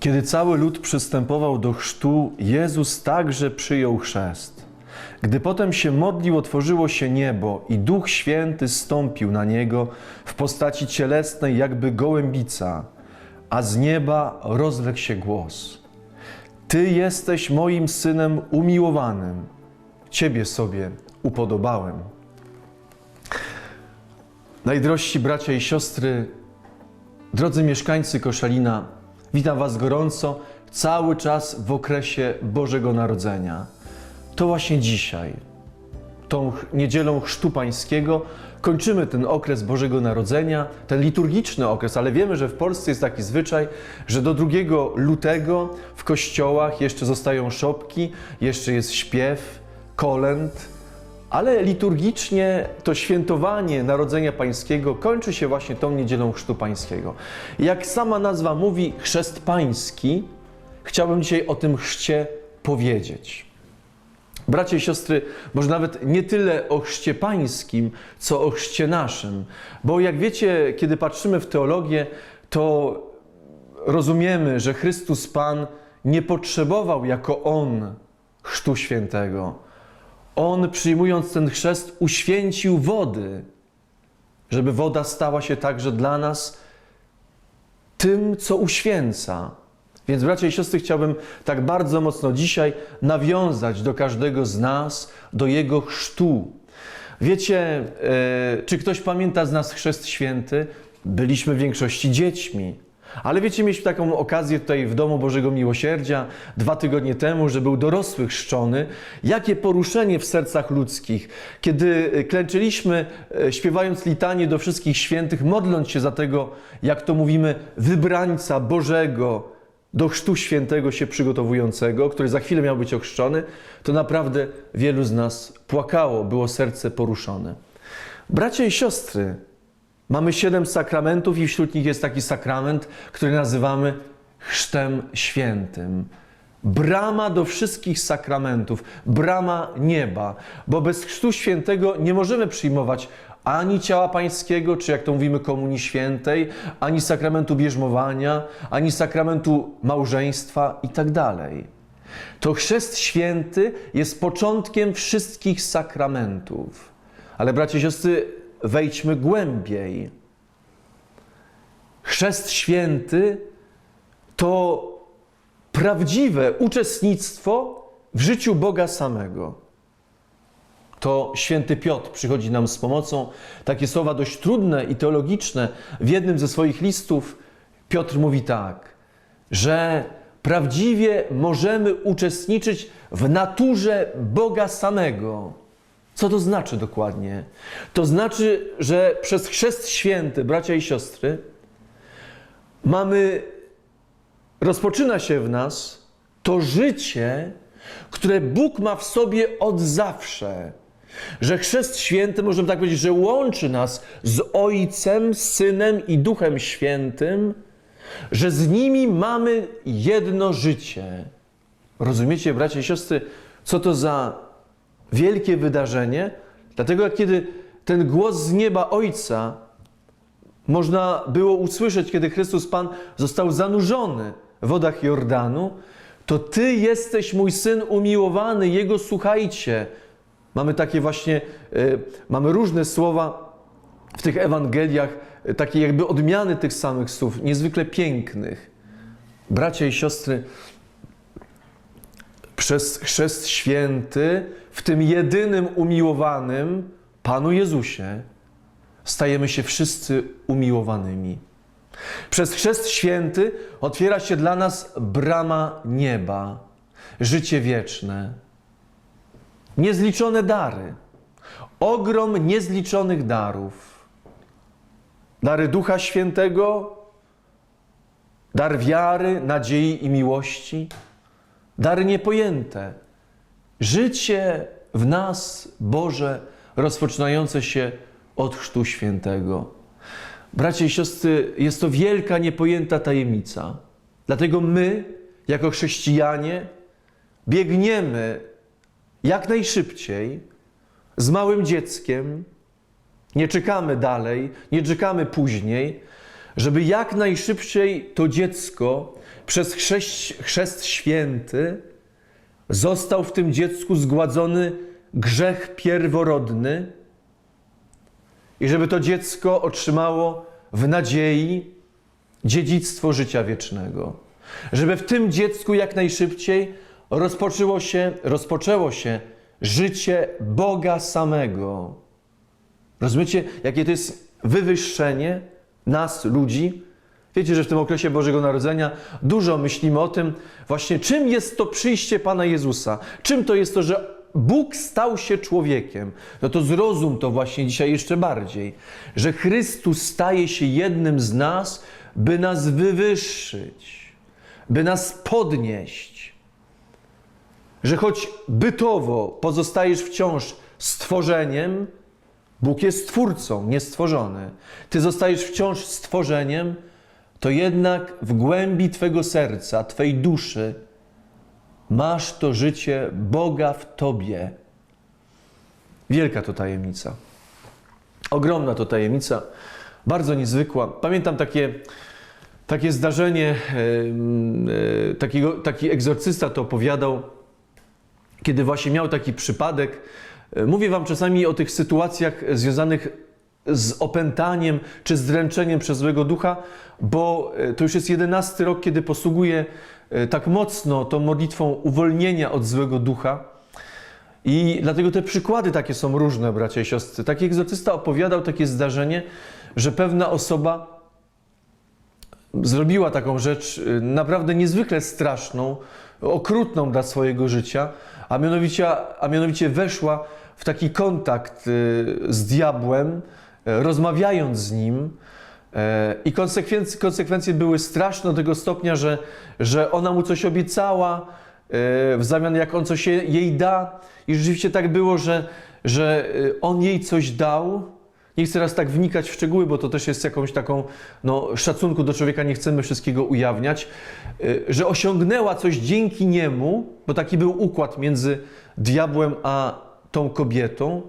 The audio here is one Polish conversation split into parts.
Kiedy cały lud przystępował do chrztu, Jezus także przyjął chrzest. Gdy potem się modlił, otworzyło się niebo i Duch Święty stąpił na niego w postaci cielesnej, jakby gołębica, a z nieba rozległ się głos. Ty jesteś moim synem umiłowanym, Ciebie sobie upodobałem. Najdrożsi bracia i siostry, drodzy mieszkańcy Koszalina, witam Was gorąco cały czas w okresie Bożego Narodzenia. To właśnie dzisiaj, tą niedzielą Chrztu Pańskiego, kończymy ten okres Bożego Narodzenia, ten liturgiczny okres, ale wiemy, że w Polsce jest taki zwyczaj, że do 2 lutego w kościołach jeszcze zostają szopki, jeszcze jest śpiew, kolęd, ale liturgicznie to świętowanie Narodzenia Pańskiego kończy się właśnie tą niedzielą Chrztu Pańskiego. Jak sama nazwa mówi, chrzest pański, chciałbym dzisiaj o tym chrzcie powiedzieć. Bracia i siostry, może nawet nie tyle o chrzcie pańskim, co o chrzcie naszym. Bo jak wiecie, kiedy patrzymy w teologię, to rozumiemy, że Chrystus Pan nie potrzebował jako On chrztu świętego. On, przyjmując ten chrzest, uświęcił wody, żeby woda stała się także dla nas tym, co uświęca. Więc, bracia i siostry, chciałbym tak bardzo mocno dzisiaj nawiązać do każdego z nas, do jego chrztu. Wiecie, e, czy ktoś pamięta z nas chrzest święty? Byliśmy w większości dziećmi. Ale wiecie, mieliśmy taką okazję tutaj w Domu Bożego Miłosierdzia dwa tygodnie temu, że był dorosły chrzczony. Jakie poruszenie w sercach ludzkich, kiedy e, klęczyliśmy, e, śpiewając litanie do wszystkich świętych, modląc się za tego, jak to mówimy, wybrańca Bożego, do chrztu świętego się przygotowującego, który za chwilę miał być ochrzczony, to naprawdę wielu z nas płakało, było serce poruszone. Bracia i siostry, mamy siedem sakramentów i wśród nich jest taki sakrament, który nazywamy chrztem świętym. Brama do wszystkich sakramentów, brama nieba, bo bez chrztu świętego nie możemy przyjmować ani ciała pańskiego, czy jak to mówimy, komunii świętej, ani sakramentu bierzmowania, ani sakramentu małżeństwa i tak. To chrzest święty jest początkiem wszystkich sakramentów. Ale bracia i siostry, wejdźmy głębiej. Chrzest święty to prawdziwe uczestnictwo w życiu Boga samego. To święty Piotr przychodzi nam z pomocą. Takie słowa dość trudne i teologiczne. W jednym ze swoich listów Piotr mówi tak, że prawdziwie możemy uczestniczyć w naturze Boga samego. Co to znaczy dokładnie? To znaczy, że przez chrzest święty, bracia i siostry, mamy rozpoczyna się w nas to życie, które Bóg ma w sobie od zawsze. Że chrzest święty, możemy tak powiedzieć, że łączy nas z Ojcem, Synem i Duchem Świętym, że z nimi mamy jedno życie. Rozumiecie, bracia i siostry, co to za wielkie wydarzenie? Dlatego, jak kiedy ten głos z nieba Ojca można było usłyszeć, kiedy Chrystus Pan został zanurzony w wodach Jordanu, to Ty jesteś mój Syn umiłowany, Jego słuchajcie. Mamy takie właśnie, y, mamy różne słowa w tych Ewangeliach, y, takie jakby odmiany tych samych słów, niezwykle pięknych. Bracia i siostry, przez chrzest święty, w tym jedynym umiłowanym, Panu Jezusie, stajemy się wszyscy umiłowanymi. Przez chrzest święty otwiera się dla nas brama nieba, życie wieczne, niezliczone dary, ogrom niezliczonych darów. Dary Ducha Świętego, dar wiary, nadziei i miłości, dary niepojęte, życie w nas, Boże, rozpoczynające się od Chrztu Świętego. Bracia i siostry, jest to wielka, niepojęta tajemnica. Dlatego my, jako chrześcijanie, biegniemy jak najszybciej z małym dzieckiem, nie czekamy dalej, nie czekamy później, żeby jak najszybciej to dziecko przez chrzest, chrzest święty został w tym dziecku zgładzony grzech pierworodny i żeby to dziecko otrzymało w nadziei dziedzictwo życia wiecznego. Żeby w tym dziecku jak najszybciej rozpoczęło się, rozpoczęło się życie Boga samego. Rozumiecie, jakie to jest wywyższenie nas, ludzi? Wiecie, że w tym okresie Bożego Narodzenia dużo myślimy o tym, właśnie czym jest to przyjście Pana Jezusa, czym to jest to, że Bóg stał się człowiekiem. No to zrozum to właśnie dzisiaj jeszcze bardziej, że Chrystus staje się jednym z nas, by nas wywyższyć, by nas podnieść. Że choć bytowo pozostajesz wciąż stworzeniem, Bóg jest twórcą, niestworzony. Ty zostajesz wciąż stworzeniem, to jednak w głębi Twego serca, Twej duszy, masz to życie Boga w Tobie. Wielka to tajemnica. Ogromna to tajemnica, bardzo niezwykła. Pamiętam takie, takie zdarzenie, e, takiego, taki egzorcysta to opowiadał, kiedy właśnie miał taki przypadek. E, Mówię Wam czasami o tych sytuacjach związanych z opętaniem czy zdręczeniem przez złego ducha, bo e, to już jest jedenasty rok, kiedy posługuję e, tak mocno tą modlitwą uwolnienia od złego ducha. I dlatego te przykłady takie są różne, bracia i siostry. Taki egzorcysta opowiadał takie zdarzenie, że pewna osoba zrobiła taką rzecz y, naprawdę niezwykle straszną, okrutną dla swojego życia, a mianowicie, a mianowicie weszła w taki kontakt y, z diabłem, rozmawiając z nim. e, I konsekwencje, konsekwencje były straszne do tego stopnia, że, że ona mu coś obiecała, e, w zamian jak on coś jej- da. I rzeczywiście tak było, że, że on jej coś dał. Nie chcę teraz tak wnikać w szczegóły, bo to też jest jakąś taką no, szacunku do człowieka, nie chcemy wszystkiego ujawniać, że osiągnęła coś dzięki niemu, bo taki był układ między diabłem a tą kobietą.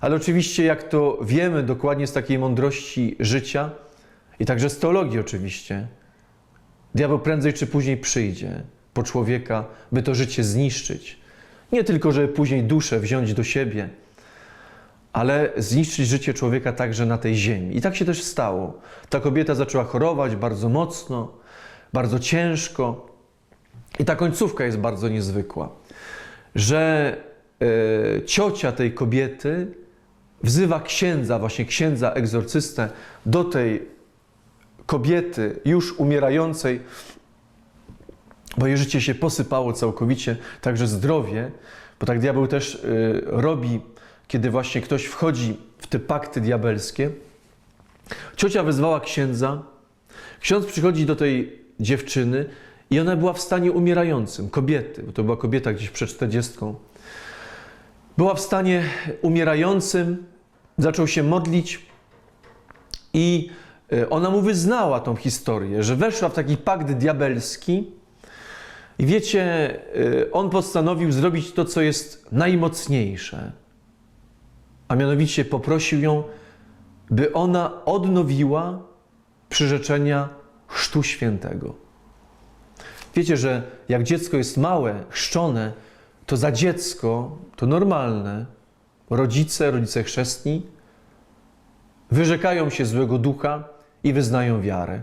Ale oczywiście, jak to wiemy dokładnie z takiej mądrości życia i także z teologii oczywiście, diabeł prędzej czy później przyjdzie po człowieka, by to życie zniszczyć. Nie tylko, żeby później duszę wziąć do siebie, ale zniszczyć życie człowieka także na tej ziemi. I tak się też stało. Ta kobieta zaczęła chorować bardzo mocno, bardzo ciężko. I ta końcówka jest bardzo niezwykła, że e, ciocia tej kobiety wzywa księdza, właśnie księdza egzorcystę, do tej kobiety już umierającej, bo jej życie się posypało całkowicie, także zdrowie, bo tak diabeł też y, robi, kiedy właśnie ktoś wchodzi w te pakty diabelskie. Ciocia wezwała księdza, ksiądz przychodzi do tej dziewczyny i ona była w stanie umierającym, kobiety, bo to była kobieta gdzieś przed czterdziestką. Była w stanie umierającym, zaczął się modlić i y, ona mu wyznała tą historię, że weszła w taki pakt diabelski, i wiecie, y, on postanowił zrobić to, co jest najmocniejsze. A mianowicie poprosił ją, by ona odnowiła przyrzeczenia Chrztu Świętego. Wiecie, że jak dziecko jest małe, chrzczone, to za dziecko to normalne. Rodzice, rodzice chrzestni wyrzekają się złego ducha i wyznają wiarę.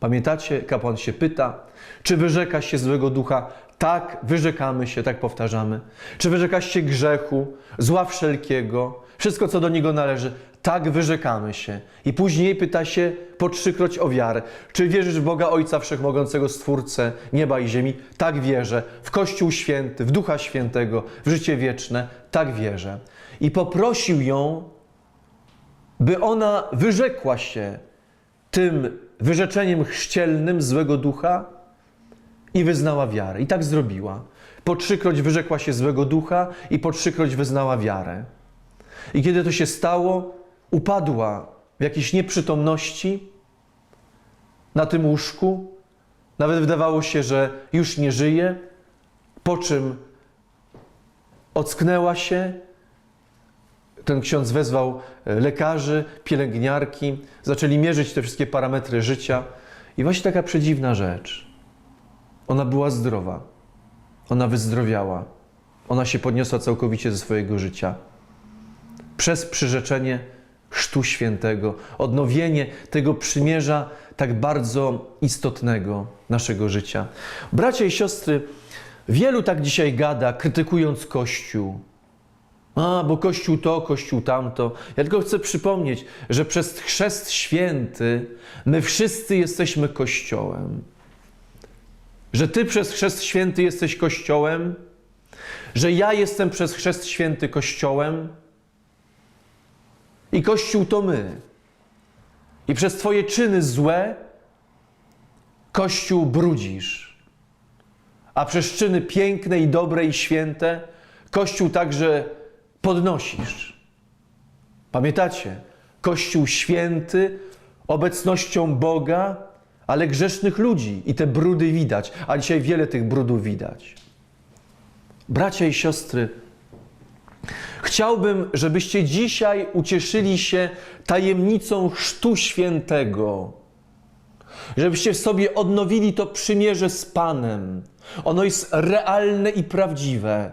Pamiętacie, kapłan się pyta, czy wyrzekasz się złego ducha? Tak, wyrzekamy się, tak powtarzamy. Czy wyrzekasz się grzechu, zła wszelkiego, wszystko co do niego należy? Tak, wyrzekamy się. I później pyta się po trzykroć o wiarę. Czy wierzysz w Boga Ojca Wszechmogącego, Stwórcę nieba i ziemi? Tak wierzę. W Kościół Święty, w Ducha Świętego, w życie wieczne? Tak wierzę. I poprosił ją, by ona wyrzekła się tym wyrzeczeniem chrzcielnym złego ducha i wyznała wiarę. I tak zrobiła. Po trzykroć wyrzekła się złego ducha i po trzykroć wyznała wiarę. I kiedy to się stało, upadła w jakiejś nieprzytomności na tym łóżku. Nawet wydawało się, że już nie żyje, po czym ocknęła się, ten ksiądz wezwał e, lekarzy, pielęgniarki, zaczęli mierzyć te wszystkie parametry życia. I właśnie taka przedziwna rzecz. Ona była zdrowa. Ona wyzdrowiała. Ona się podniosła całkowicie ze swojego życia. Przez przyrzeczenie Chrztu Świętego, odnowienie tego przymierza tak bardzo istotnego naszego życia. Bracia i siostry, wielu tak dzisiaj gada, krytykując Kościół. A, bo Kościół to, Kościół tamto. Ja tylko chcę przypomnieć, że przez Chrzest Święty my wszyscy jesteśmy Kościołem. Że Ty przez Chrzest Święty jesteś Kościołem, że ja jestem przez Chrzest Święty Kościołem i Kościół to my. I przez Twoje czyny złe Kościół brudzisz. A przez czyny piękne i dobre i święte Kościół także podnosisz. Pamiętacie? Kościół święty, obecnością Boga, ale grzesznych ludzi i te brudy widać, a dzisiaj wiele tych brudów widać. Bracia i siostry, chciałbym, żebyście dzisiaj ucieszyli się tajemnicą Chrztu Świętego. Żebyście w sobie odnowili to przymierze z Panem. Ono jest realne i prawdziwe.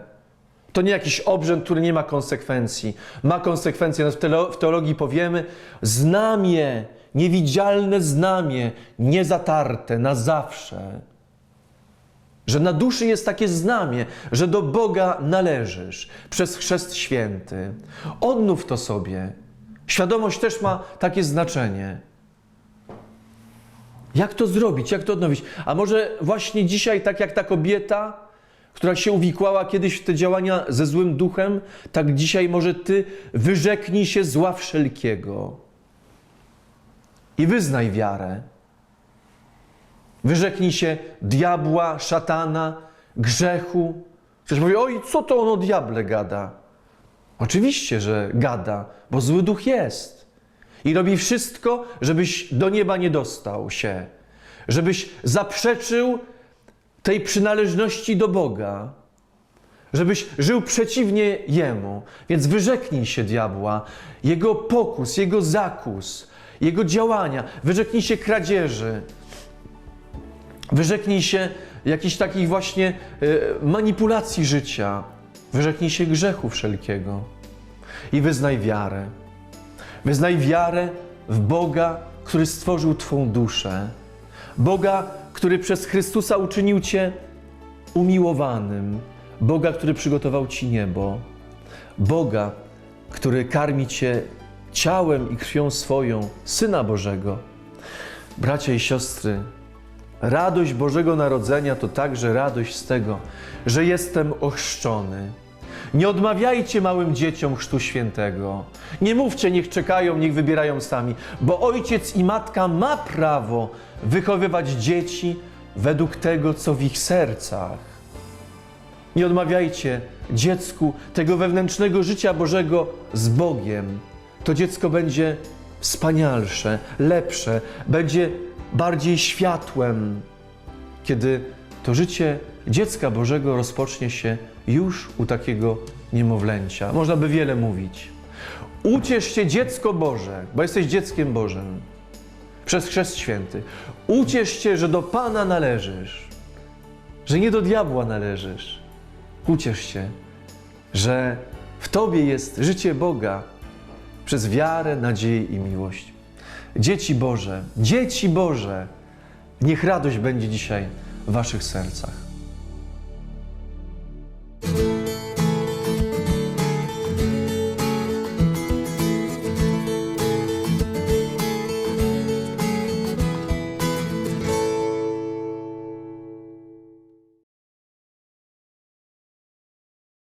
To nie jakiś obrzęd, który nie ma konsekwencji. Ma konsekwencje. No w teolo- w teologii powiemy znamie, niewidzialne znamie, niezatarte na zawsze. Że na duszy jest takie znamie, że do Boga należysz przez chrzest święty. Odnów to sobie. Świadomość też ma takie znaczenie. Jak to zrobić? Jak to odnowić? A może właśnie dzisiaj, tak jak ta kobieta, która się uwikłała kiedyś w te działania ze złym duchem, tak dzisiaj może ty wyrzeknij się zła wszelkiego i wyznaj wiarę. Wyrzeknij się diabła, szatana, grzechu. Ktoś mówi, oj, co to on o diable gada? Oczywiście, że gada, bo zły duch jest. I robi wszystko, żebyś do nieba nie dostał się. Żebyś zaprzeczył tej przynależności do Boga. Żebyś żył przeciwnie Jemu. Więc wyrzeknij się diabła, jego pokus, jego zakus, jego działania. Wyrzeknij się kradzieży. Wyrzeknij się jakichś takich właśnie y, manipulacji życia. Wyrzeknij się grzechu wszelkiego. I wyznaj wiarę. Wyznaj wiarę w Boga, który stworzył Twą duszę. Boga, który przez Chrystusa uczynił Cię umiłowanym. Boga, który przygotował Ci niebo. Boga, który karmi Cię ciałem i krwią swoją, Syna Bożego. Bracia i siostry, radość Bożego Narodzenia to także radość z tego, że jestem ochrzczony. Nie odmawiajcie małym dzieciom chrztu świętego. Nie mówcie, niech czekają, niech wybierają sami, bo ojciec i matka ma prawo wychowywać dzieci według tego, co w ich sercach. Nie odmawiajcie dziecku tego wewnętrznego życia Bożego z Bogiem. To dziecko będzie wspanialsze, lepsze, będzie bardziej światłem, kiedy to życie dziecka Bożego rozpocznie się już u takiego niemowlęcia. Można by wiele mówić. Uciesz się, dziecko Boże, bo jesteś dzieckiem Bożym przez Chrzest Święty. Uciesz się, że do Pana należysz, że nie do diabła należysz. Uciesz się, że w Tobie jest życie Boga przez wiarę, nadzieję i miłość. Dzieci Boże, dzieci Boże, niech radość będzie dzisiaj w Waszych sercach.